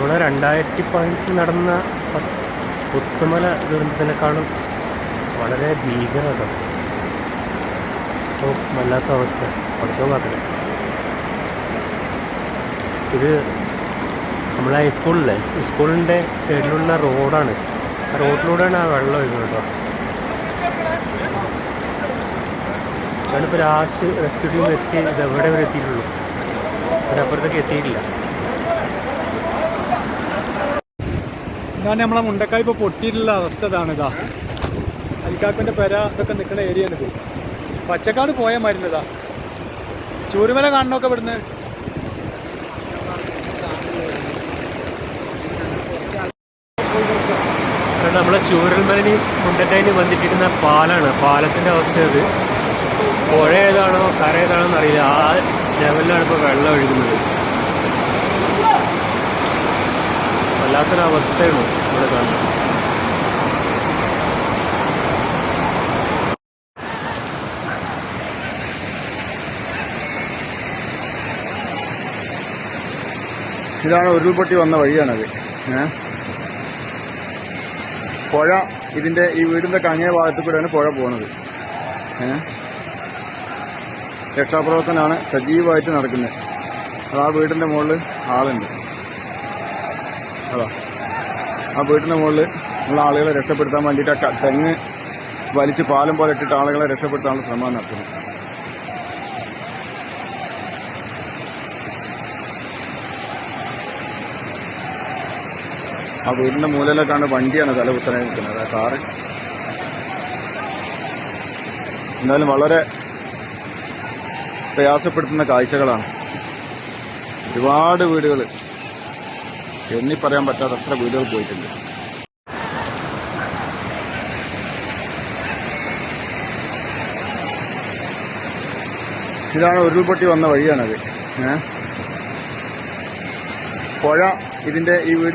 രണ്ടായിരത്തി പതിനെട്ടിൽ നടന്ന പുത്തുമല ദുരന്തത്തിനേക്കാളും വളരെ ഭീകരത. ഇപ്പോൾ വല്ലാത്ത അവസ്ഥ. പഠിച്ചോ മാത്രമേ. ഇത് നമ്മളെ ഹൈസ്കൂളിലെ സ്കൂളിന്റെ സൈഡിലുള്ള റോഡാണ്. ആ റോഡിലൂടെയാണ് ആ വെള്ളം ഒഴുകുന്നത് കേട്ടോ. ഞാനിപ്പോൾ ലാസ്റ്റ് റെസ്ക്യൂ ടീം എത്തി. ഇത് വരെ എത്തിയിട്ടുള്ളൂ? അതിനപ്പുറത്തേക്ക് എത്തിയിട്ടില്ല. ഇതാണ് നമ്മളെ മുണ്ടക്കായ് ഇപ്പോൾ പൊട്ടിയിട്ടുള്ള അവസ്ഥ ഇതാണ് ഇതാ. അലിക്കാക്കന്റെ പെര ഇതൊക്കെ നിൽക്കുന്ന ഏരിയ ഇത്. പച്ചക്കാട് പോയ മരുന്നതാ ചൂരുമല കാണണമൊക്കെ ഇവിടുന്ന്. നമ്മളെ ചൂരൽമലനെയും മുണ്ടക്കായിന് വന്നിട്ടിരിക്കുന്ന പാലാണ്. പാലത്തിന്റെ അവസ്ഥ അത് പുഴ ഏതാണോ കര ഏതാണോ എന്നറിയില്ല. ആ ലെവലിലാണ് ഇപ്പോൾ വെള്ളം ഒഴുകുന്നത്. വല്ലാത്തൊരു അവസ്ഥയാണ് ഇവിടെ കാണുന്നത്. ഇതാണ് ഉരുൾപൊട്ടി വന്ന വഴിയാണത്. പുഴ ഇതിന്റെ ഈ വീടിന്റെ കങ്ങേ ഭാഗത്ത് കൂടെയാണ് പുഴ പോകുന്നത്. രക്ഷാപ്രവർത്തനമാണ് സജീവമായിട്ട് നടക്കുന്നത്. അത് ആ വീടിന്റെ മുകളിൽ ആളുണ്ട്. അതാ. ആ വീട്ടിന് മുകളിൽ ഉള്ള ആളുകളെ രക്ഷപ്പെടുത്താൻ വേണ്ടിയിട്ട് ആ തെങ്ങ് വലിച്ച് പാലം പോലെ ഇട്ടിട്ട് ആളുകളെ രക്ഷപ്പെടുത്താനുള്ള ശ്രമം നടത്തുന്നു ആ വീടിന്റെ മൂലയിലേക്കാണ് വണ്ടിയാണ് തല കുത്തനെ നിൽക്കുന്നത്. ആ കാറ്. എന്തായാലും വളരെ പ്രയാസപ്പെടുത്തുന്ന കാഴ്ചകളാണ്. ഒരുപാട് വീടുകൾ എണ്ണി പറയാൻ പറ്റാത്ത അത്ര വീടുകൾ പോയിട്ടുണ്ട്. ഇതാണ് ഉരുൾപൊട്ടി വന്ന വഴിയാണത്. ഏ? പുഴ ഇതിന്റെ ഈ വീട്